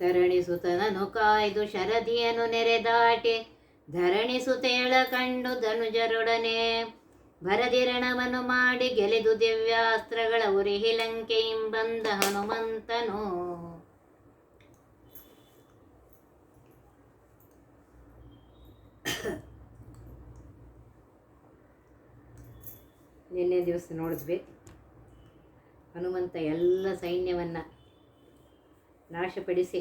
ತರಣಿಸುತನನು ಕಾಯ್ದು ಶರದಿಯನು ನೆರೆದಾಟಿ. ಧರಣಿಸುತೇಳ ಕಂಡು ಧನುಜರೊಡನೆ ಭರದಿರಣವನ್ನು ಮಾಡಿ ಗೆಲೆದು ದಿವ್ಯಾಸ್ತ್ರಗಳ ಉರಿಹಿ ಲಂಕೆಯಿಂಬಂದ ಹನುಮಂತನು. ನಿನ್ನೆ ದಿವಸ ನೋಡಿದ್ವಿ. ಹನುಮಂತ ಎಲ್ಲ ಸೈನ್ಯವನ್ನು ನಾಶಪಡಿಸಿ.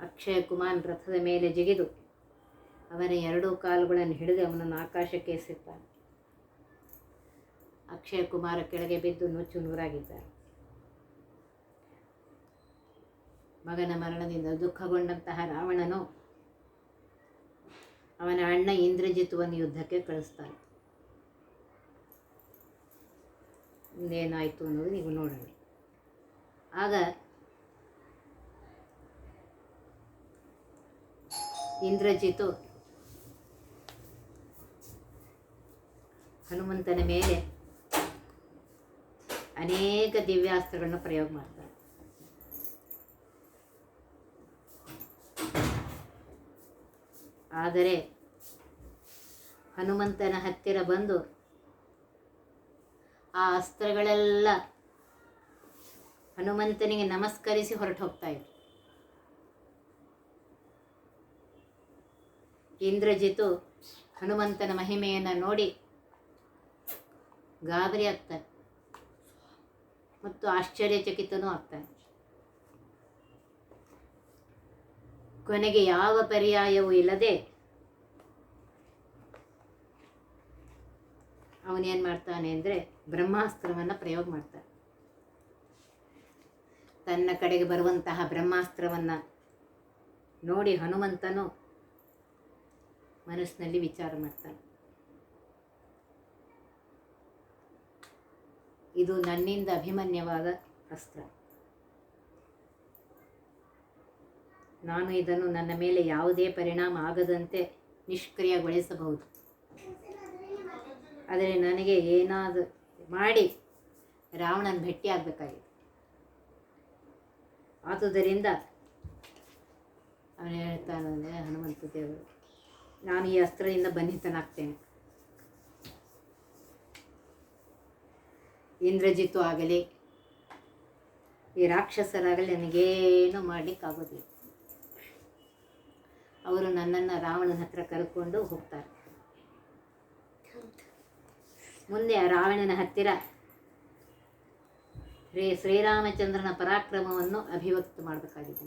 ಅಕ್ಷಯ ಕುಮಾರ್ ರಥದ ಮೇಲೆ ಜಿಗಿದು ಅವನ ಎರಡೂ ಕಾಲುಗಳನ್ನು ಹಿಡಿದು ಅವನನ್ನು ಆಕಾಶಕ್ಕೆ ಎಸೆತಾನೆ ಅಕ್ಷಯ ಕುಮಾರ ಕೆಳಗೆ ಬಿದ್ದು ನುಚ್ಚು ನೂರಾಗಿದ್ದಾರೆ. ಮಗನ ಮರಣದಿಂದ ದುಃಖಗೊಂಡಂತಹ ರಾವಣನು ಅವನ ಅಣ್ಣ ಇಂದ್ರಜಿತುವನ್ನು ಯುದ್ಧಕ್ಕೆ ಕಳಿಸ್ತಾನೆ. ಮುಂದೇನಾಯಿತು ಅನ್ನೋದು ನೀವು ನೋಡೋಣ. ಆಗ ಇಂದ್ರಜಿತು ಹನುಮಂತನ ಮೇಲೆ ಅನೇಕ ದಿವ್ಯಾಸ್ತ್ರಗಳನ್ನು ಪ್ರಯೋಗ ಮಾಡ್ತಾರೆ. ಆದರೆ ಹನುಮಂತನ ಹತ್ತಿರ ಬಂದು ಆ ಅಸ್ತ್ರಗಳೆಲ್ಲ ಹನುಮಂತನಿಗೆ ನಮಸ್ಕರಿಸಿ ಹೊರಟು ಹೋಗ್ತಾ ಇದ್ರು. ಇಂದ್ರಜಿತು ಹನುಮಂತನ ಮಹಿಮೆಯನ್ನು ನೋಡಿ ಗಾಬರಿ ಆಗ್ತಾನೆ. ಮತ್ತು ಆಶ್ಚರ್ಯಚಕಿತನೂ ಆಗ್ತಾನೆ. ಕೊನೆಗೆ ಯಾವ ಪರ್ಯಾಯವೂ ಇಲ್ಲದೆ ಅವನೇನು ಮಾಡ್ತಾನೆ ಅಂದರೆ ಬ್ರಹ್ಮಾಸ್ತ್ರವನ್ನು ಪ್ರಯೋಗ ಮಾಡ್ತಾನೆ. ತನ್ನ ಕಡೆಗೆ ಬರುವಂತಹ ಬ್ರಹ್ಮಾಸ್ತ್ರವನ್ನು ನೋಡಿ ಹನುಮಂತನು ಮನಸ್ಸಿನಲ್ಲಿ ವಿಚಾರ ಮಾಡ್ತಾನೆ ಇದು ನನ್ನಿಂದ ಅಭಿಮನ್ಯವಾದ ಅಸ್ತ್ರ. ನಾನು ಇದನ್ನು ನನ್ನ ಮೇಲೆ ಯಾವುದೇ ಪರಿಣಾಮ ಆಗದಂತೆ ನಿಷ್ಕ್ರಿಯಗೊಳಿಸಬಹುದು. ಆದರೆ ನನಗೆ ಏನಾದರೂ ಮಾಡಿ ರಾವಣನ ಭೇಟಿಯಾಗಬೇಕಾಗಿದೆ ಆದುದರಿಂದ ಅವನು ಹೇಳ್ತಾನೆ ಹನುಮಂತ ದೇವರು ನಾನು ಈ ಅಸ್ತ್ರದಿಂದ ಬಂಧಿತನಾಗ್ತೇನೆ. ಇಂದ್ರಜಿತ್ತು ಆಗಲಿ, ಈ ರಾಕ್ಷಸರಾಗಲಿ ನನಗೇನು ಮಾಡಲಿಕ್ಕಾಗೋದಿಲ್ಲ. ಅವರು ನನ್ನನ್ನು ರಾವಣನ ಹತ್ರ ಕರ್ಕೊಂಡು ಹೋಗ್ತಾರೆ. ಮುಂದೆ ರಾವಣನ ಹತ್ತಿರ ಶ್ರೀ ಶ್ರೀರಾಮಚಂದ್ರನ ಪರಾಕ್ರಮವನ್ನು ಅಭಿವ್ಯಕ್ತ ಮಾಡಬೇಕಾಗಿದೆ.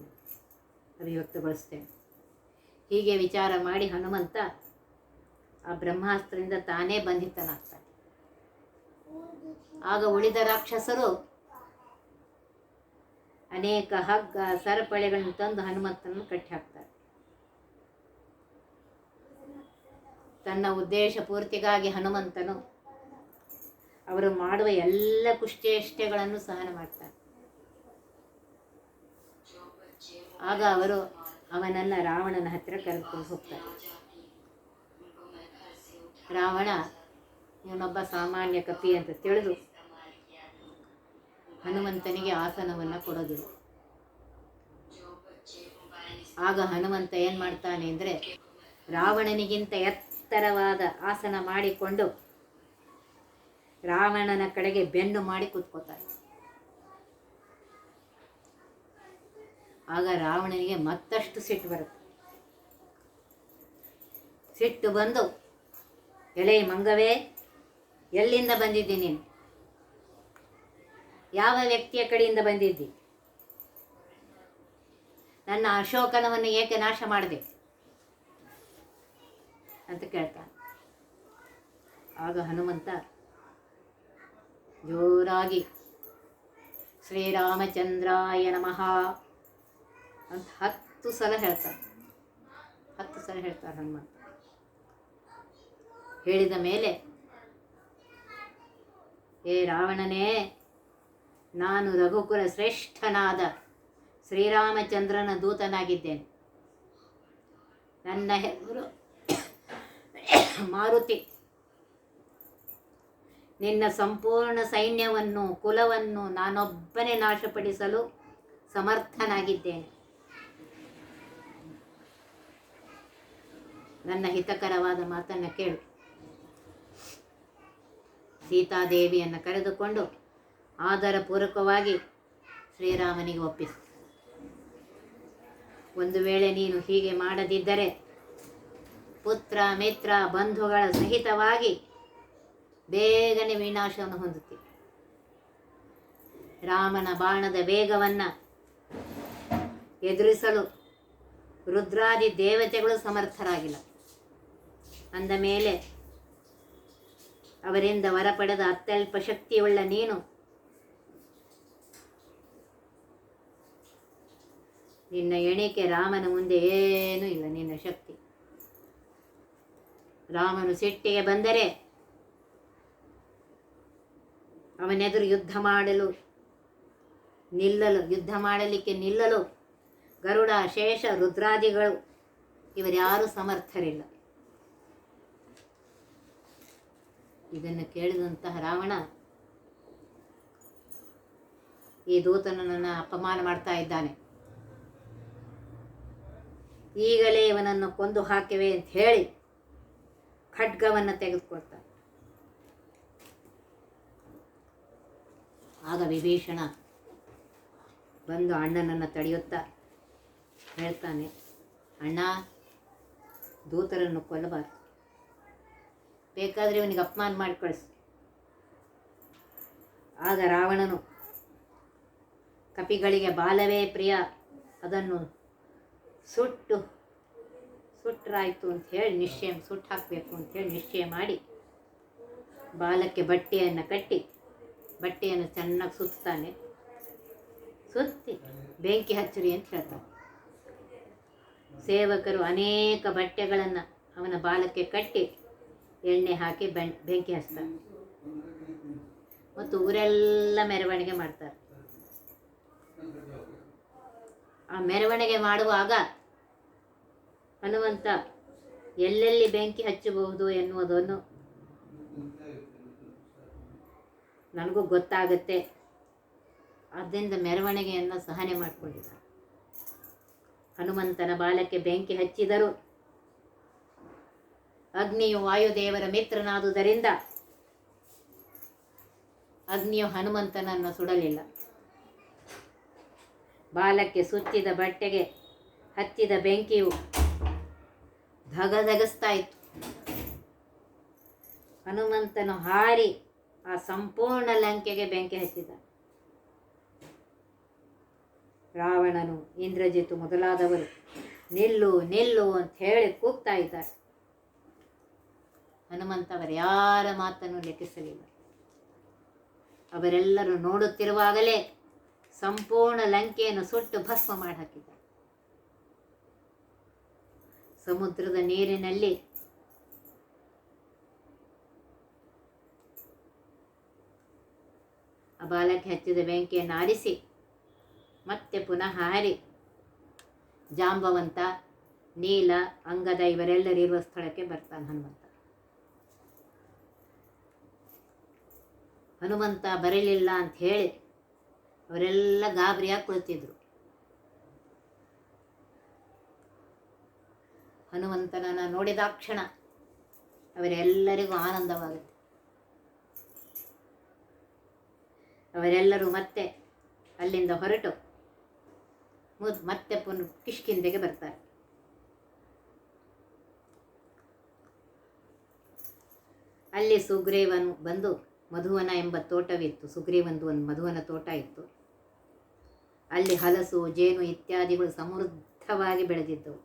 ಅಭಿವ್ಯಕ್ತಗೊಳಿಸ್ತೇನೆ. ಹೀಗೆ ವಿಚಾರ ಮಾಡಿ ಹನುಮಂತ ಆ ಬ್ರಹ್ಮಾಸ್ತ್ರದಿಂದ ತಾನೇ ಬಂಧಿತನಾಗ್ತಾನೆ. ಆಗ ಉಳಿದ ರಾಕ್ಷಸರು ಅನೇಕ ಹಗ್ಗ, ಸರಪಳೆಗಳನ್ನು ತಂದು ಹನುಮಂತನನ್ನು ಕಟ್ಟಿ ಹಾಕ್ತಾರೆ. ತನ್ನ ಉದ್ದೇಶ ಪೂರ್ತಿಗಾಗಿ ಹನುಮಂತನು ಅವರು ಮಾಡುವ ಎಲ್ಲ ಕುಷ್ಟೇಷ್ಟೆಗಳನ್ನು ಸಹನ ಮಾಡ್ತಾರೆ ಆಗ ಅವರು ಅವನನ್ನು ರಾವಣನ ಹತ್ತಿರ ಕರೆದುಕೊಂಡು ಹೋಗ್ತಾನೆ. ರಾವಣ, ಇವನೊಬ್ಬ ಸಾಮಾನ್ಯ ಕಪಿ ಅಂತ ತಿಳಿದು ಹನುಮಂತನಿಗೆ ಆಸನವನ್ನು ಕೊಡೋದಿಲ್ಲ ಆಗ ಹನುಮಂತ ಏನು ಮಾಡ್ತಾನೆ ಅಂದರೆ, ರಾವಣನಿಗಿಂತ ಎತ್ತರವಾದ ಆಸನ ಮಾಡಿಕೊಂಡು ರಾವಣನ ಕಡೆಗೆ ಬೆನ್ನು ಮಾಡಿ ಕೂತ್ಕೋತಾನೆ. ಆಗ ರಾವಣನಿಗೆ ಮತ್ತಷ್ಟು ಸಿಟ್ಟು ಬರುತ್ತೆ. ಸಿಟ್ಟು ಬಂದು ಎಳೆ ಮಂಗವೇ, ಎಲ್ಲಿಂದ ಬಂದಿದ್ದಿ ನೀನು? ಯಾವ ವ್ಯಕ್ತಿಯ ಕಡೆಯಿಂದ ಬಂದಿದ್ದಿ? ನನ್ನ ಅಶೋಕನವನ್ನು ಏಕೆ ನಾಶ ಮಾಡಿದೆ? ಅಂತ ಕೇಳ್ತಾನೆ ಆಗ ಹನುಮಂತ ಜೋರಾಗಿ, ಶ್ರೀರಾಮಚಂದ್ರಾಯ ನಮಃ. ಅಂತ ಹತ್ತು ಸಲ ಹೇಳ್ತಾರೆ. ಹತ್ತು ಸಲ ಹೇಳ್ತಾರೆ ಹನುಮಂತ. ಹೇಳಿದ ಮೇಲೆ ಏ ರಾವಣನೇ, ನಾನು ರಘುಕುಲ ಶ್ರೇಷ್ಠನಾದ ಶ್ರೀರಾಮಚಂದ್ರನ ದೂತನಾಗಿದ್ದೇನೆ. ನನ್ನ ಹೆಸರು ಮಾರುತಿ. ನಿನ್ನ ಸಂಪೂರ್ಣ ಸೈನ್ಯವನ್ನು, ಕುಲವನ್ನು ನಾನೊಬ್ಬನೇ ನಾಶಪಡಿಸಲು ಸಮರ್ಥನಾಗಿದ್ದೇನೆ. ನನ್ನ ಹಿತಕರವಾದ ಮಾತನ್ನು ಕೇಳು. ಸೀತಾದೇವಿಯನ್ನು ಕರೆದುಕೊಂಡು ಆದರಪೂರ್ವಕವಾಗಿ ಶ್ರೀರಾಮನಿಗೆ ಒಪ್ಪಿಸು. ಒಂದು ವೇಳೆ ನೀನು ಹೀಗೆ ಮಾಡದಿದ್ದರೆ ಪುತ್ರ, ಮಿತ್ರ, ಬಂಧುಗಳ ಸಹಿತವಾಗಿ ಬೇಗನೆ ವಿನಾಶವನ್ನು ಹೊಂದುತ್ತಿ. ರಾಮನ ಬಾಣದ ವೇಗವನ್ನು ಎದುರಿಸಲು ರುದ್ರಾದಿ ದೇವತೆಗಳು ಸಮರ್ಥರಾಗಿಲ್ಲ. ಅಂದ ಮೇಲೆ, ಅವರಿಂದ ವರ ಪಡೆದ ಅತ್ಯಲ್ಪ ಶಕ್ತಿಯುಳ್ಳ ನೀನು? ನಿನ್ನ ಎಣಿಕೆ ರಾಮನ ಮುಂದೆ ಏನೂ ಇಲ್ಲ, ನಿನ್ನ ಶಕ್ತಿ. ರಾಮನು ಸಿಟ್ಟಿಗೆ ಬಂದರೆ ಅವನೆದುರು ಯುದ್ಧ ಮಾಡಲು ನಿಲ್ಲಲು, ಯುದ್ಧ ಮಾಡಲಿಕ್ಕೆ ನಿಲ್ಲಲು ಗರುಡ, ಶೇಷ, ರುದ್ರಾದಿಗಳು ಇವರ್ಯಾರೂ ಸಮರ್ಥರಿಲ್ಲ. ಇದನ್ನು ಕೇಳಿದಂತಹ ರಾವಣ, ಈ ದೂತನನ್ನು ಅಪಮಾನ ಮಾಡ್ತಾ ಇದ್ದಾನೆ. ಈಗಲೇ ಇವನನ್ನು ಕೊಂದು ಹಾಕಿವೆ ಅಂತ ಹೇಳಿ ಖಡ್ಗವನ್ನು ತೆಗೆದುಕೊಳ್ತಾನೆ. ಆಗ ವಿಭೀಷಣ ಬಂದು ಅಣ್ಣನನ್ನು ತಡೆಯುತ್ತಾ ಹೇಳ್ತಾನೆ, ಅಣ್ಣ, ದೂತರನ್ನು ಕೊಲ್ಲಬಾರ್ದು. ಬೇಕಾದರೆ ಇವನಿಗೆ ಅಪಮಾನ ಮಾಡಿ ಆಗ ರಾವಣನು, ಕಪಿಗಳಿಗೆ ಬಾಲವೇ ಪ್ರಿಯ, ಅದನ್ನು ಸುಟ್ಟು ಸುಟ್ಟರಾಯಿತು ಅಂತ ಹೇಳಿ ನಿಶ್ಚಯ, ಸುಟ್ಟು ಹಾಕಬೇಕು ಅಂತ ಹೇಳಿ ನಿಶ್ಚಯ ಮಾಡಿ ಬಾಲಕ್ಕೆ ಬಟ್ಟೆಯನ್ನು ಕಟ್ಟಿ, ಬಟ್ಟೆಯನ್ನು ಚೆನ್ನಾಗಿ ಸುತ್ತಾನೆ. ಸುತ್ತಿ ಬೆಂಕಿ ಹಚ್ಚಿರಿ ಅಂತ ಹೇಳ್ತಾನೆ. ಸೇವಕರು ಅನೇಕ ಬಟ್ಟೆಗಳನ್ನು ಅವನ ಬಾಲಕ್ಕೆ ಕಟ್ಟಿ ಎಣ್ಣೆ ಹಾಕಿ ಬೆಂ, ಬೆಂಕಿ ಹಚ್ತಾರೆ. ಮತ್ತು ಊರೆಲ್ಲ ಮೆರವಣಿಗೆ ಮಾಡ್ತಾರೆ. ಆ ಮೆರವಣಿಗೆ ಮಾಡುವಾಗ ಹನುಮಂತ ಎಲ್ಲೆಲ್ಲಿ ಬೆಂಕಿ ಹಚ್ಚಬಹುದು ಎನ್ನುವುದನ್ನು ನನಗೂ ಗೊತ್ತಾಗುತ್ತೆ. ಆದ್ದರಿಂದ ಮೆರವಣಿಗೆಯನ್ನು ಸಹನೆ ಮಾಡಿಕೊಂಡಿದ್ದಾರೆ. ಹನುಮಂತನ ಬಾಲಕ್ಕೆ ಬೆಂಕಿ ಹಚ್ಚಿದರು ಅಗ್ನಿಯು ವಾಯುದೇವರ ಮಿತ್ರನಾದುದರಿಂದ ಅಗ್ನಿಯು ಹನುಮಂತನನ್ನು ಸುಡಲಿಲ್ಲ. ಬಾಲಕ್ಕೆ ಸುತ್ತಿದ ಬಟ್ಟೆಗೆ ಹತ್ತಿದ ಬೆಂಕಿಯು ಧಗಧಗಿಸ್ತಾ ಇತ್ತು. ಹನುಮಂತನು ಹಾರಿ ಆ ಸಂಪೂರ್ಣ ಲಂಕೆಗೆ ಬೆಂಕಿ ಹಚ್ಚಿದ. ರಾವಣನು ಇಂದ್ರಜಿತು ಮೊದಲಾದವರು ನಿಲ್ಲು ನಿಲ್ಲು ಅಂತ ಹೇಳಿ ಕೂಗ್ತಾ ಇದ್ದಾರೆ. ಹನುಮಂತ ಅವರ್ಯಾರ ಮಾತನ್ನು ಲೆಕ್ಕಿಸಲಿಲ್ಲ. ಅವರೆಲ್ಲರೂ ನೋಡುತ್ತಿರುವಾಗಲೇ ಸಂಪೂರ್ಣ ಲಂಕೆಯನ್ನು ಸುಟ್ಟು ಭಸ್ಮ ಮಾಡಿ ಹಾಕಿದ್ದಾರೆ ಸಮುದ್ರದ ನೀರಿನಲ್ಲಿ ಆ ಬಾಲಕ್ಕೆ ಹಚ್ಚಿದ ಬೆಂಕಿಯನ್ನು ಆರಿಸಿ ಮತ್ತೆ ಪುನಃ ಹಾರಿ ಜಾಂಬವಂತ, ನೀಲ, ಅಂಗದ ಇವರೆಲ್ಲರಿರುವ ಸ್ಥಳಕ್ಕೆ ಬರ್ತಾನೆ ಹನುಮಂತ. ಹನುಮಂತ ಬರಲಿಲ್ಲ ಅಂತ ಹೇಳಿ ಅವರೆಲ್ಲ ಗಾಬರಿಯಾಗಿ ಕುಳಿತಿದ್ರು ಹನುಮಂತನನ್ನು ನೋಡಿದಾಕ್ಷಣ ಅವರೆಲ್ಲರಿಗೂ ಆನಂದವಾಗುತ್ತೆ. ಅವರೆಲ್ಲರೂ ಮತ್ತೆ ಅಲ್ಲಿಂದ ಹೊರಟು ಮತ್ತೆ ಪುನಃ ಕಿಷ್ಕಿಂದೆಗೆ ಬರ್ತಾರೆ. ಅಲ್ಲಿ ಸುಗ್ರೀವನು ಬಂದು ಮಧುವನ ಎಂಬ ತೋಟವಿತ್ತು. ಸುಗ್ರೀವಂದು ಒಂದು ಮಧುವನ ತೋಟ ಇತ್ತು. ಅಲ್ಲಿ ಹಲಸು, ಜೇನು ಇತ್ಯಾದಿಗಳು ಸಮೃದ್ಧವಾಗಿ ಬೆಳೆದಿದ್ದವು.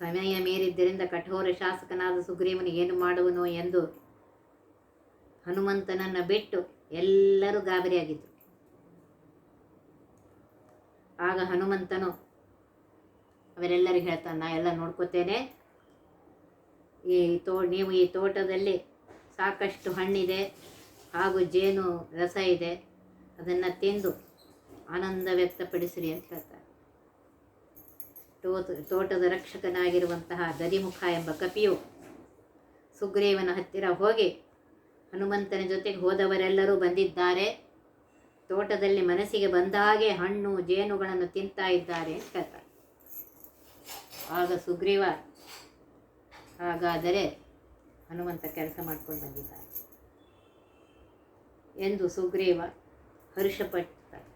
ಸಮಯ ಮೀರಿದ್ದರಿಂದ ಕಠೋರ ಶಾಸಕನಾದ ಸುಗ್ರೀವನು ಏನು ಮಾಡುವನು ಎಂದು ಹನುಮಂತನನ್ನು ಬಿಟ್ಟು ಎಲ್ಲರೂ ಗಾಬರಿಯಾಗಿದ್ದರು ಆಗ ಹನುಮಂತನು ಅವರೆಲ್ಲರಿಗೂ ಹೇಳ್ತಾನೆ, ನಾ ಎಲ್ಲ ನೋಡ್ಕೋತೇನೆ. ಈ ತೋ, ನೀವು ಈ ತೋಟದಲ್ಲಿ ಸಾಕಷ್ಟು ಹಣ್ಣಿದೆ ಹಾಗೂ ಜೇನು ರಸ ಇದೆ, ಅದನ್ನು ತಿಂದು ಆನಂದ ವ್ಯಕ್ತಪಡಿಸಿರಿ ಅಂತ ಹೇಳ್ತಾರೆ. ತೋಟ ತೋಟದ ರಕ್ಷಕನಾಗಿರುವಂತಹ ಗದಿಮುಖ ಎಂಬ ಕಪಿಯು ಸುಗ್ರೀವನ ಹತ್ತಿರ ಹೋಗಿ ಹನುಮಂತನ ಜೊತೆಗೆ ಹೋದವರೆಲ್ಲರೂ ಬಂದಿದ್ದಾರೆ. ತೋಟದಲ್ಲಿ ಮನಸ್ಸಿಗೆ ಬಂದ ಹಾಗೆ ಹಣ್ಣು, ಜೇನುಗಳನ್ನು ತಿಂತಾ ಇದ್ದಾರೆ ಅಂತ ಹೇಳ್ತಾರೆ. ಆಗ ಸುಗ್ರೀವ ಹಾಗಾದರೆ ಹನುಮಂತ ಕೆಲಸ ಮಾಡ್ಕೊಂಡು ಬಂದಿದ್ದಾನೆ. ಎಂದು ಸುಗ್ರೀವ ಹರ್ಷಪಡ್ತಾರೆ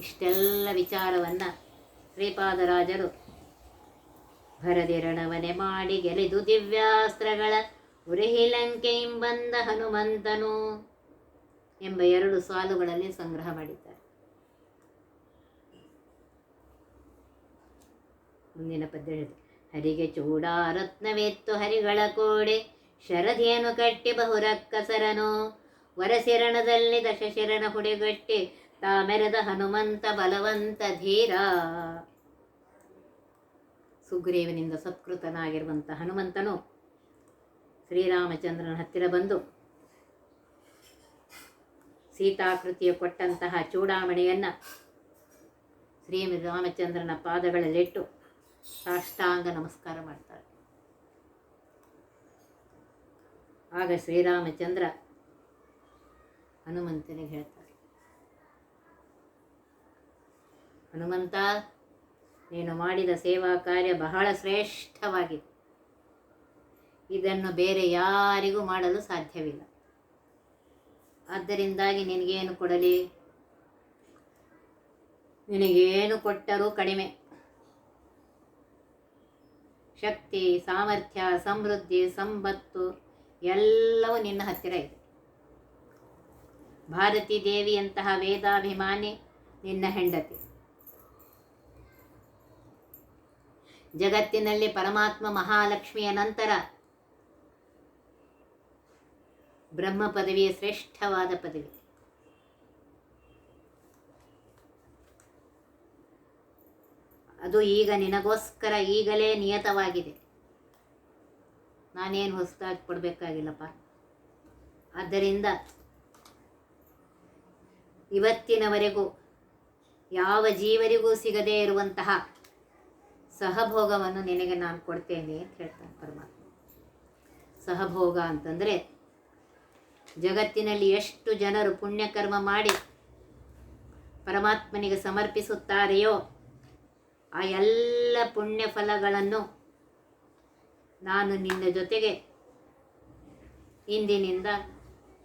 ಇಷ್ಟೆಲ್ಲ ವಿಚಾರವನ್ನು ಶ್ರೀಪಾದರಾಜರು ಭರದಿರಣವನೆ ಮಾಡಿ ಗೆಲಿದು ದಿವ್ಯಾಸ್ತ್ರಗಳ ಉರಿಹಿಲಂಕೆಯಿಂಬಂದ ಹನುಮಂತನು ಎಂಬ ಎರಡು ಸಾಲುಗಳಲ್ಲಿ ಸಂಗ್ರಹ ಮಾಡಿದ್ದಾರೆ. ಮುಂದಿನ ಪದ್ಯ ಹೇಳಿದೆ ಹರಿಗೆ ಚೂಡಾರತ್ನವೆತ್ತು ಹರಿಗಳ ಕೋಡೆ ಶರಧಿಯನ್ನು ಕಟ್ಟಿ ಬಹುರಕ್ಕಸರನು. ವರಸಿರಣದಲ್ಲಿ ದಶಶರಣ ಹುಡೆಗಟ್ಟಿ, ತಾಮೆರೆದ ಹನುಮಂತ ಬಲವಂತ ಧೀರ. ಸುಗ್ರೀವನಿಂದ ಸತ್ಕೃತನಾಗಿರುವಂಥ ಹನುಮಂತನು ಶ್ರೀರಾಮಚಂದ್ರನ ಹತ್ತಿರ ಬಂದು ಸೀತಾಕೃತಿಯ ಕೊಟ್ಟಂತಹ ಚೂಡಾಮಣಿಯನ್ನು ಶ್ರೀ ರಾಮಚಂದ್ರನ ಪಾದಗಳಲ್ಲಿಟ್ಟು ಸಾಷ್ಟಾಂಗ ನಮಸ್ಕಾರ ಮಾಡ್ತಾರೆ. ಆಗ ಶ್ರೀರಾಮಚಂದ್ರ ಹನುಮಂತನಿಗೆ ಹೇಳ್ತಾರೆ. ಹನುಮಂತ, ನೀನು ಮಾಡಿದ ಸೇವಾ ಕಾರ್ಯ ಬಹಳ ಶ್ರೇಷ್ಠವಾಗಿದೆ. ಇದನ್ನು ಬೇರೆ ಯಾರಿಗೂ ಮಾಡಲು ಸಾಧ್ಯವಿಲ್ಲ. ಆದ್ದರಿಂದಾಗಿ ನಿನಗೇನು ಕೊಡಲಿ? ನಿನಗೇನು ಕೊಟ್ಟರೂ ಕಡಿಮೆ. ಶಕ್ತಿ, ಸಾಮರ್ಥ್ಯ, ಸಮೃದ್ಧಿ, ಸಂಪತ್ತು ಎಲ್ಲವೂ ನಿನ್ನ ಹತ್ತಿರ ಇದೆ. ಭಾರತೀ ದೇವಿಯಂತಹ ವೇದಾಭಿಮಾನಿ ನಿನ್ನ ಹೆಂಡತಿ. ಜಗತ್ತಿನಲ್ಲಿ ಪರಮಾತ್ಮ ಮಹಾಲಕ್ಷ್ಮಿಯ ನಂತರ ಬ್ರಹ್ಮ ಪದವಿಯ ಶ್ರೇಷ್ಠವಾದ ಪದವಿ. ಅದು ಈಗ ನಿನಗೋಸ್ಕರ ಈಗಲೇ ನಿಯತವಾಗಿದೆ. ನಾನೇನು ಹೊಸದಾಗಿ ಕೊಡಬೇಕಾಗಿಲ್ಲಪ್ಪ. ಆದ್ದರಿಂದ ಇವತ್ತಿನವರೆಗೂ ಯಾವ ಜೀವರಿಗೂ ಸಿಗದೇ ಇರುವಂತಹ ಸಹಭೋಗವನ್ನು ನಿನಗೆ ನಾನು ಕೊಡ್ತೇನೆ ಅಂತ ಹೇಳ್ತಾನೆ ಪರಮಾತ್ಮ. ಸಹಭೋಗ ಅಂತಂದರೆ ಜಗತ್ತಿನಲ್ಲಿ ಎಷ್ಟು ಜನರು ಪುಣ್ಯಕರ್ಮ ಮಾಡಿ ಪರಮಾತ್ಮನಿಗೆ ಸಮರ್ಪಿಸುತ್ತಾರೆಯೋ ಆ ಎಲ್ಲ ಪುಣ್ಯ ಫಲಗಳನ್ನು ನಾನು ನಿನ್ನ ಜೊತೆಗೆ ಇಂದಿನಿಂದ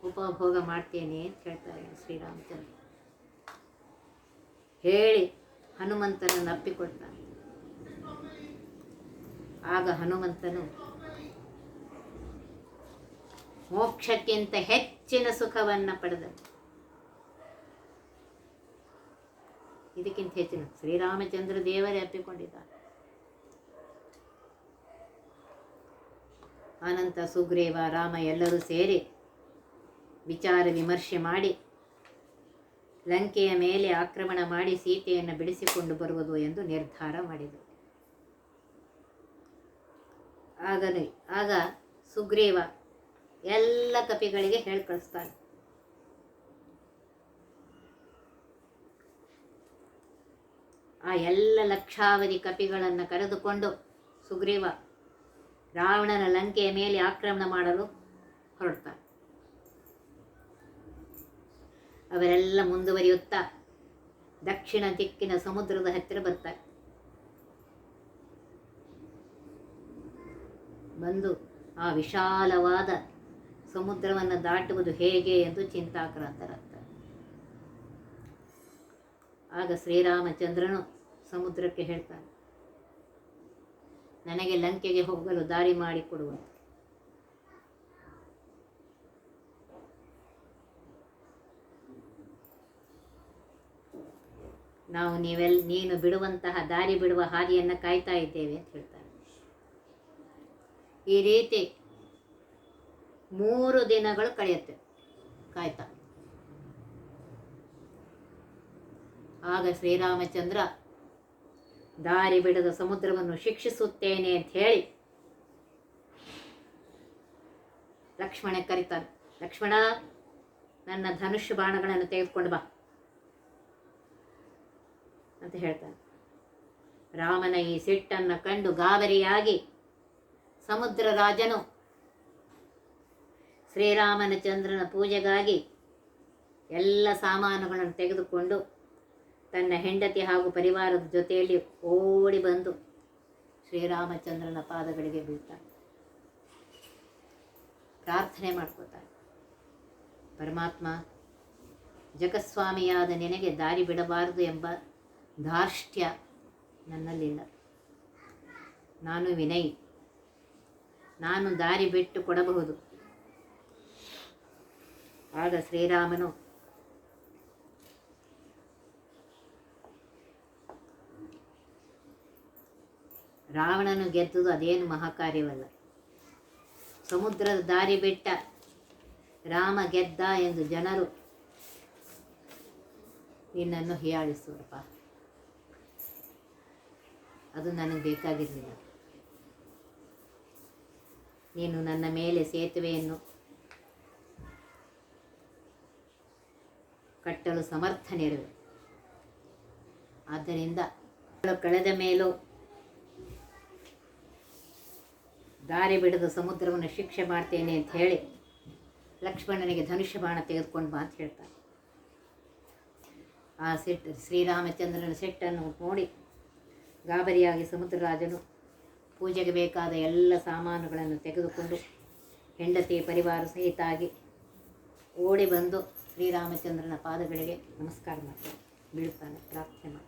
ಉಪಭೋಗ ಮಾಡ್ತೇನೆ ಅಂತ ಹೇಳ್ತಾರೆ ಶ್ರೀರಾಮಚಂದ್ರ. ಹೇಳಿ ಹನುಮಂತನನ್ನು ಅಪ್ಪಿಕೊಡ್ತಾನೆ ಆಗ ಹನುಮಂತನು, ಮೋಕ್ಷಕ್ಕಿಂತ ಹೆಚ್ಚಿನ ಸುಖವನ್ನು ಪಡೆದ ಇದಕ್ಕಿಂತ ಹೆಚ್ಚಿನ ಶ್ರೀರಾಮಚಂದ್ರ ದೇವರೇ ಅಪ್ಪಿಕೊಂಡಿದ್ದಾರೆ. ಅನಂತ, ಸುಗ್ರೀವ, ರಾಮ ಎಲ್ಲರೂ ಸೇರಿ ವಿಚಾರ ವಿಮರ್ಶೆ ಮಾಡಿ ಲಂಕೆಯ ಮೇಲೆ ಆಕ್ರಮಣ ಮಾಡಿ ಸೀತೆಯನ್ನು ಬಿಡಿಸಿಕೊಂಡು ಬರುವುದು ಎಂದು ನಿರ್ಧಾರ ಮಾಡಿದರು. ಆಗಲೇ ಆಗ ಸುಗ್ರೀವ ಎಲ್ಲ ಕಪಿಗಳಿಗೆ ಹೇಳಿ ಕಳಿಸ್ತಾನೆ ಆ ಎಲ್ಲ ಲಕ್ಷಾವಧಿ ಕಪಿಗಳನ್ನು ಕರೆದುಕೊಂಡು ಸುಗ್ರೀವ ರಾವಣನ ಲಂಕೆಯ ಮೇಲೆ ಆಕ್ರಮಣ ಮಾಡಲು ಹೊರಡ್ತಾರೆ. ಅವರೆಲ್ಲ ಮುಂದುವರಿಯುತ್ತಾ ದಕ್ಷಿಣ ದಿಕ್ಕಿನ ಸಮುದ್ರದ ಹತ್ತಿರ ಬರ್ತಾರೆ. ಬಂದು ಆ ವಿಶಾಲವಾದ ಸಮುದ್ರವನ್ನು ದಾಟುವುದು ಹೇಗೆ ಎಂದು ಚಿಂತಾಕ್ರಾಂತರಾಗ್ತಾರೆ. ಆಗ ಶ್ರೀರಾಮಚಂದ್ರನು ಸಮುದ್ರಕ್ಕೆ ಹೇಳ್ತಾನೆ, ನನಗೆ ಲಂಕೆಗೆ ಹೋಗಲು ದಾರಿ ಮಾಡಿಕೊಡುವ ನಾವು ನೀವೆಲ್, ನೀನು ಬಿಡುವಂತಹ ದಾರಿ ಬಿಡುವ ಹಾದಿಯನ್ನು ಕಾಯ್ತಾ ಇದ್ದೇವೆ ಅಂತ ಹೇಳ್ತಾರೆ. ಈ ರೀತಿ ಮೂರು ದಿನಗಳು ಕಳೆಯುತ್ತೆ ಕಾಯ್ತಾ. ಆಗ ಶ್ರೀರಾಮಚಂದ್ರ, ದಾರಿ ಬಿಡದ ಸಮುದ್ರವನ್ನು ಶಿಕ್ಷಿಸುತ್ತೇನೆ ಅಂತ ಹೇಳಿ ಲಕ್ಷ್ಮಣ ಕರೀತಾನೆ, ಲಕ್ಷ್ಮಣ, ನನ್ನ ಧನುಷ್ ಬಾಣಗಳನ್ನು ತೆಗೆದುಕೊಂಡು ಬಾ ಅಂತ ಹೇಳ್ತಾನೆ. ರಾಮನ ಈ ಸಿಟ್ಟನ್ನು ಕಂಡು ಗಾಬರಿಯಾಗಿ ಸಮುದ್ರ ರಾಜನು ಶ್ರೀರಾಮನ ಚಂದ್ರನ ಪೂಜೆಗಾಗಿ ಎಲ್ಲ ಸಾಮಾನುಗಳನ್ನು ತೆಗೆದುಕೊಂಡು ತನ್ನ ಹೆಂಡತಿ ಹಾಗೂ ಪರಿವಾರದ ಜೊತೆಯಲ್ಲಿ ಓಡಿ ಬಂದು ಶ್ರೀರಾಮಚಂದ್ರನ ಪಾದಗಳಿಗೆ ಬೀಳ್ತಾನೆ ಪ್ರಾರ್ಥನೆ ಮಾಡ್ಕೋತಾನೆ ಪರಮಾತ್ಮ, ಜಗಸ್ವಾಮಿಯಾದ ನಿನಗೆ ದಾರಿ ಬಿಡಬಾರದು ಎಂಬ ಧಾರ್ಷ್ಟ್ಯ ನನ್ನಲ್ಲಿಲ್ಲ ನಾನು ವಿನಯ್. ನಾನು ದಾರಿ ಬಿಟ್ಟು ಕೊಡಬಹುದು. ಆಗ ಶ್ರೀರಾಮನು ರಾವಣನು ಗೆದ್ದುದು ಅದೇನು ಮಹಾಕಾರ್ಯವಲ್ಲ. ಸಮುದ್ರದ ದಾರಿ ಬಿಟ್ಟ ರಾಮ ಗೆದ್ದ ಎಂದು ಜನರು ನಿನ್ನನ್ನು ಹೀಯಾಳಿಸುವಪ್ಪ ಅದು ನನಗೆ ಬೇಕಾಗಿರಲಿಲ್ಲ. ನೀನು ನನ್ನ ಮೇಲೆ ಸೇತುವೆಯನ್ನು ಕಟ್ಟಲು ಸಮರ್ಥನಿರುವೆ ಆದ್ದರಿಂದ ಕಳೆದ ಮೇಲೂ ದಾರಿ ಬಿಡದ ಸಮುದ್ರವನ್ನು ಶಿಕ್ಷೆ ಮಾಡ್ತೇನೆ ಅಂತ ಹೇಳಿ ಲಕ್ಷ್ಮಣನಿಗೆ ಧನುಷ್ಯ ಬಾಣ ತೆಗೆದುಕೊಂಡು ಬಾ ಅಂತ ಹೇಳ್ತಾರೆ ಆ ಸೆಟ್ ಶ್ರೀರಾಮಚಂದ್ರನ ಸಿಟ್ಟನ್ನು ನೋಡಿ ಗಾಬರಿಯಾಗಿ ಸಮುದ್ರರಾಜನು ಪೂಜೆಗೆ ಬೇಕಾದ ಎಲ್ಲ ಸಾಮಾನುಗಳನ್ನು ತೆಗೆದುಕೊಂಡು ಹೆಂಡತಿ ಪರಿವಾರ ಸಹಿತಾಗಿ ಓಡಿ ಬಂದು ಶ್ರೀರಾಮಚಂದ್ರನ ಪಾದಗಳಿಗೆ ನಮಸ್ಕಾರ ಮಾಡ್ತಾನೆ ಬೀಳ್ತಾನೆ ಪ್ರಾರ್ಥನೆ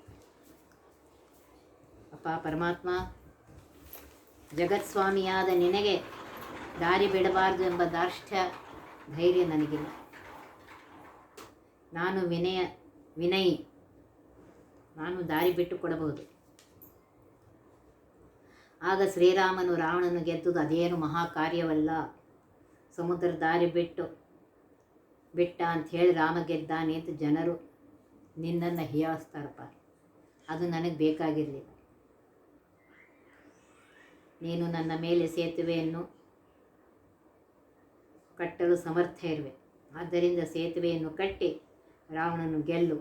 ಅಪ್ಪ ಪರಮಾತ್ಮ ಜಗತ್ಸ್ವಾಮಿಯಾದ ನಿನಗೆ ದಾರಿ ಬಿಡಬಾರದು ಎಂಬ ದಾರ್ಷ್ಟ್ಯ ಧೈರ್ಯ ನನಗಿಲ್ಲ. ನಾನು ವಿನಯ, ವಿನಯಿ, ನಾನು ದಾರಿ ಬಿಟ್ಟು ಕೊಡಬಹುದು ಆಗ ಶ್ರೀರಾಮನು ರಾವಣನು ಗೆದ್ದುದು ಅದೇನು ಮಹಾಕಾರ್ಯವಲ್ಲ. ಸಮುದ್ರ ದಾರಿ ಬಿಟ್ಟು, ಬಿಟ್ಟ ಅಂತ ಹೇಳಿ ರಾಮ ಗೆದ್ದಾನೆ ಅಂತ ಜನರು ನಿನ್ನನ್ನು ಹೀಯಾಳಿಸ್ತಾರಪ್ಪ. ಅದು ನನಗೆ ಬೇಕಾಗಿರಲಿಲ್ಲ. ನೀನು ನನ್ನ ಮೇಲೆ ಸೇತುವೆಯನ್ನು ಕಟ್ಟಲು ಸಮರ್ಥ ಇರುವೆ. ಆದ್ದರಿಂದ ಸೇತುವೆಯನ್ನು ಕಟ್ಟಿ ರಾವಣನು ಗೆಲ್ಲು.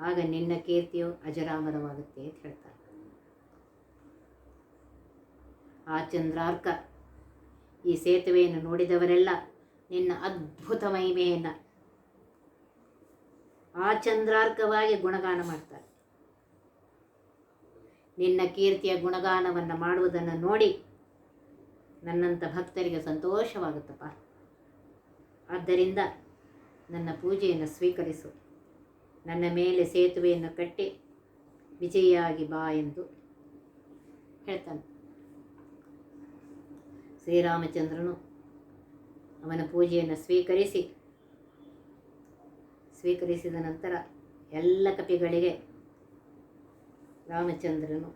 ಆಗ ನಿನ್ನ ಕೀರ್ತಿಯು ಅಜರಾಮರವಾಗುತ್ತೆ ಅಂತ ಹೇಳ್ತಾರೆ. ಆ ಚಂದ್ರಾರ್ಕ ಈ ಸೇತುವೆಯನ್ನು ನೋಡಿದವರೆಲ್ಲ ನಿನ್ನ ಅದ್ಭುತ ಮಹಿಮೆಯನ್ನು ಆ ಚಂದ್ರಾರ್ಕವಾಗಿ ಗುಣಗಾನ ಮಾಡ್ತಾರೆ. ನಿನ್ನ ಕೀರ್ತಿಯ ಗುಣಗಾನವನ್ನು ಮಾಡುವುದನ್ನು ನೋಡಿ ನನ್ನಂಥ ಭಕ್ತರಿಗೆ ಸಂತೋಷವಾಗುತ್ತಪ್ಪ. ಆದ್ದರಿಂದ ನನ್ನ ಪೂಜೆಯನ್ನು ಸ್ವೀಕರಿಸು. ನನ್ನ ಮೇಲೆ ಸೇತುವೆಯನ್ನು ಕಟ್ಟಿ ವಿಜಯಿಯಾಗಿ ಬಾ ಎಂದು ಹೇಳ್ತಾನೆ. ಶ್ರೀರಾಮಚಂದ್ರನು ಅವನ ಪೂಜೆಯನ್ನು ಸ್ವೀಕರಿಸಿ, ಸ್ವೀಕರಿಸಿದ ನಂತರ ಎಲ್ಲ ಕಪಿಗಳಿಗೆ ರಾಮಚಂದ್ರನು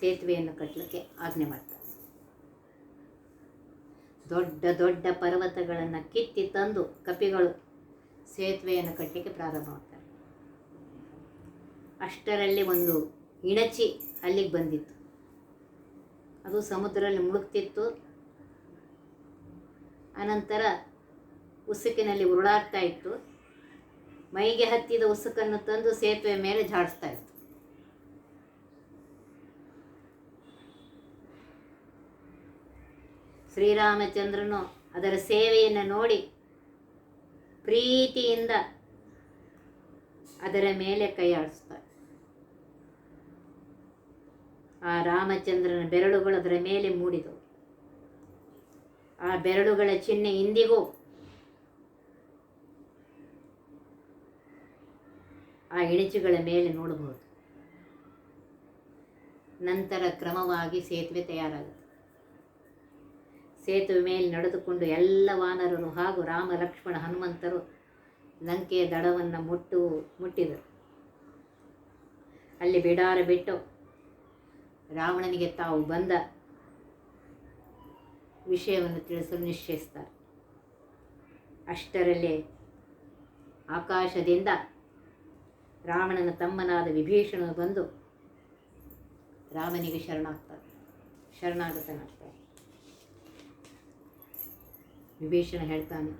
ಸೇತುವೆಯನ್ನು ಕಟ್ಟಲಿಕ್ಕೆ ಆಜ್ಞೆ ಮಾಡ್ತಾನೆ. ದೊಡ್ಡ ದೊಡ್ಡ ಪರ್ವತಗಳನ್ನು ಕಿತ್ತಿ ತಂದು ಕಪಿಗಳು ಸೇತುವೆಯನ್ನು ಕಟ್ಟಲಿಕ್ಕೆ ಪ್ರಾರಂಭ ಮಾಡ್ತಾರೆ. ಅಷ್ಟರಲ್ಲಿ ಒಂದು ಇಣಚಿ ಅಲ್ಲಿಗೆ ಬಂದಿತ್ತು. ಅದು ಸಮುದ್ರದಲ್ಲಿ ಮುಳುಗ್ತಿತ್ತು. ಅನಂತರ ಉಸುಕಿನಲ್ಲಿ ಉರುಳಾಡ್ತಾ ಇತ್ತು. ಮೈಗೆ ಹತ್ತಿದ ಉಸುಕನ್ನು ತಂದು ಸೇತುವೆ ಮೇಲೆ ಇತ್ತು. ಶ್ರೀರಾಮಚಂದ್ರನು ಅದರ ಸೇವೆಯನ್ನು ನೋಡಿ ಪ್ರೀತಿಯಿಂದ ಅದರ ಮೇಲೆ ಕೈ ಆಡಿಸ್ತಾರೆ ಆ ರಾಮಚಂದ್ರನ ಬೆರಳುಗಳು ಅದರ ಮೇಲೆ ಮೂಡಿದವು. ಆ ಬೆರಳುಗಳ ಚಿಹ್ನೆ ಇಂದಿಗೂ ಆ ಇಣಚುಗಳ ಮೇಲೆ ನೋಡಬಹುದು. ನಂತರ ಕ್ರಮವಾಗಿ ಸೇತುವೆ ತಯಾರಾಗುತ್ತೆ ಸೇತುವೆ ಮೇಲೆ ನಡೆದುಕೊಂಡು ಎಲ್ಲ ವಾನರರು ಹಾಗೂ ರಾಮ, ಲಕ್ಷ್ಮಣ, ಹನುಮಂತರು ಲಂಕೆಯ ದಡವನ್ನು ಮುಟ್ಟು, ಮುಟ್ಟಿದರು. ಅಲ್ಲಿ ಬಿಡಾರ ಬಿಟ್ಟು ರಾವಣನಿಗೆ ತಾವು ಬಂದ ವಿಷಯವನ್ನು ತಿಳಿಸಲು ನಿಶ್ಚಯಿಸ್ತಾರೆ. ಅಷ್ಟರಲ್ಲೇ ಆಕಾಶದಿಂದ ರಾವಣನ ತಮ್ಮನಾದ ವಿಭೀಷಣನು ಬಂದು ರಾಮನಿಗೆ ಶರಣಾಗ್ತಾರೆ ಶರಣಾಗತನಾಗ್ತಾರೆ ವಿಭೀಷಣ ಹೇಳ್ತಾನೆ,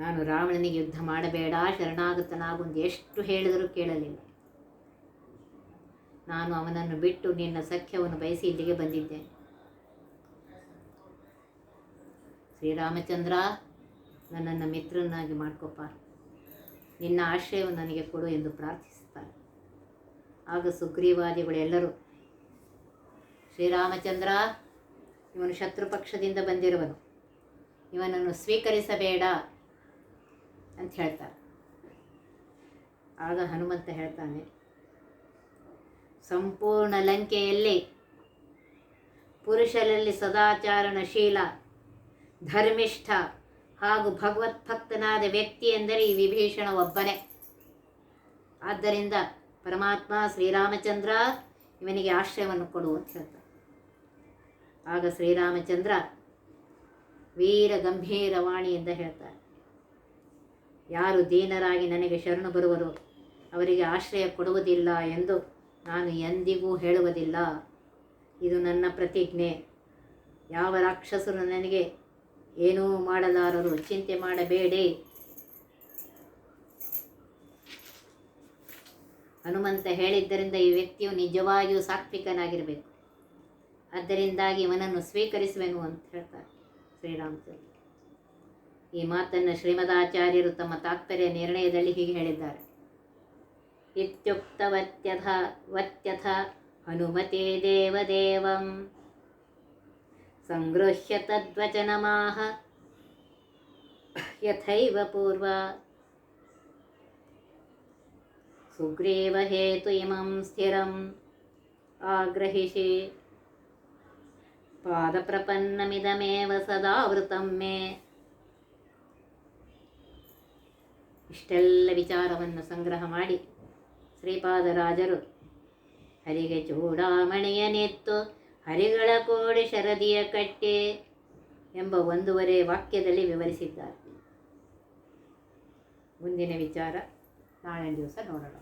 ನಾನು ರಾವಣನಿಗೆ ಯುದ್ಧ ಮಾಡಬೇಡ, ಶರಣಾಗತನಾಗುಂದು ಎಷ್ಟು ಹೇಳಿದರೂ ಕೇಳಲಿಲ್ಲ. ನಾನು ಅವನನ್ನು ಬಿಟ್ಟು ನಿನ್ನ ಸಖ್ಯವನ್ನು ಬಯಸಿ ಇಲ್ಲಿಗೆ ಬಂದಿದ್ದೇನೆ ಶ್ರೀರಾಮಚಂದ್ರ, ನನ್ನನ್ನು ಮಿತ್ರನಾಗಿ ಮಾಡ್ಕೊಪ್ಪ. ನಿನ್ನ ಆಶ್ರಯವನ್ನು ನನಗೆ ಕೊಡು ಎಂದು ಪ್ರಾರ್ಥಿಸುತ್ತಾರೆ ಆಗ ಸುಗ್ರೀವಾದಿಗಳೆಲ್ಲರೂ, ಶ್ರೀರಾಮಚಂದ್ರ ಇವನು ಶತ್ರು ಪಕ್ಷದಿಂದ ಬಂದಿರುವನು. ಇವನನ್ನು ಸ್ವೀಕರಿಸಬೇಡ ಅಂತ ಹೇಳ್ತಾರೆ. ಆಗ ಹನುಮಂತ ಹೇಳ್ತಾನೆ, ಸಂಪೂರ್ಣ ಲಂಕೆಯಲ್ಲಿ ಪುರುಷರಲ್ಲಿ ಸದಾಚಾರಣಶೀಲ, ಧರ್ಮಿಷ್ಠ ಹಾಗೂ ಭಗವತ್ಭಕ್ತನಾದ ವ್ಯಕ್ತಿ ಎಂದರೆ ಈ ವಿಭೀಷಣ ಒಬ್ಬನೇ. ಆದ್ದರಿಂದ ಪರಮಾತ್ಮ ಶ್ರೀರಾಮಚಂದ್ರ ಇವನಿಗೆ ಆಶ್ರಯವನ್ನು ಕೊಡು ಅಂತ ಹೇಳ್ತಾರೆ. ಆಗ ಶ್ರೀರಾಮಚಂದ್ರ ವೀರ ಗಂಭೀರ ವಾಣಿಯಿಂದ ಹೇಳ್ತಾರೆ. ಯಾರು ದೀನರಾಗಿ ನನಗೆ ಶರಣು ಬರುವರು ಅವರಿಗೆ ಆಶ್ರಯ ಕೊಡುವುದಿಲ್ಲ ಎಂದು ನಾನು ಎಂದಿಗೂ ಹೇಳುವುದಿಲ್ಲ. ಇದು ನನ್ನ ಪ್ರತಿಜ್ಞೆ. ಯಾವ ರಾಕ್ಷಸರು ನನಗೆ ಏನೂ ಮಾಡಲಾರರು ಚಿಂತೆ ಮಾಡಬೇಡಿ. ಹನುಮಂತ ಹೇಳಿದ್ದರಿಂದ ಈ ವ್ಯಕ್ತಿಯು ನಿಜವಾಗಿಯೂ ಸಾತ್ವಿಕನಾಗಿರಬೇಕು. ಅದರಿಂದಾಗಿ ಇವನನ್ನು ಸ್ವೀಕರಿಸುವೆನು ಅಂತ ಹೇಳ್ತಾರೆ ಶ್ರೀರಾಮಚಂದ್ರ ಈ ಮಾತನ್ನು ಶ್ರೀಮದಾಚಾರ್ಯರು ತಮ್ಮ ತಾತ್ಪರ್ಯ ನಿರ್ಣಯದಲ್ಲಿ ಹೀಗೆ ಹೇಳಿದ್ದಾರೆ ಇತ್ಯುಕ್ತವತ್ಯಥ ವತ್ಯಥ ಹನುಮತೆ ದೇವದೇವಂ ಸಂಗೃಹ್ಯ ತದ್ವಚನಮಾಹ ಯಥೈವ ಪೂರ್ವ ಸುಗ್ರೀವ ಹೇತು ಇಮಂ ಸ್ಥಿರಂ ಆಗ್ರಹಿಷಿ ಪಾದಪ್ರಪನ್ನಮಿದಮೇವ ಸದಾವೃತಂ ಮೇ. ಇಷ್ಟೆಲ್ಲ ವಿಚಾರವನ್ನು ಸಂಗ್ರಹ ಮಾಡಿ ಶ್ರೀಪಾದರಾಜರು ಹರಿಗೆ ಚೂಡಾಮಣಿಯ ನೆತ್ತು ಹರಿಗಳ ಕೋಡಿ ಶರದಿಯ ಕಟ್ಟೆ ಎಂಬ ಒಂದೂವರೆ ವಾಕ್ಯದಲ್ಲಿ ವಿವರಿಸಿದ್ದಾರೆ. ಮುಂದಿನ ವಿಚಾರ ನಾಳೆ ದಿವಸ ನೋಡೋಣ.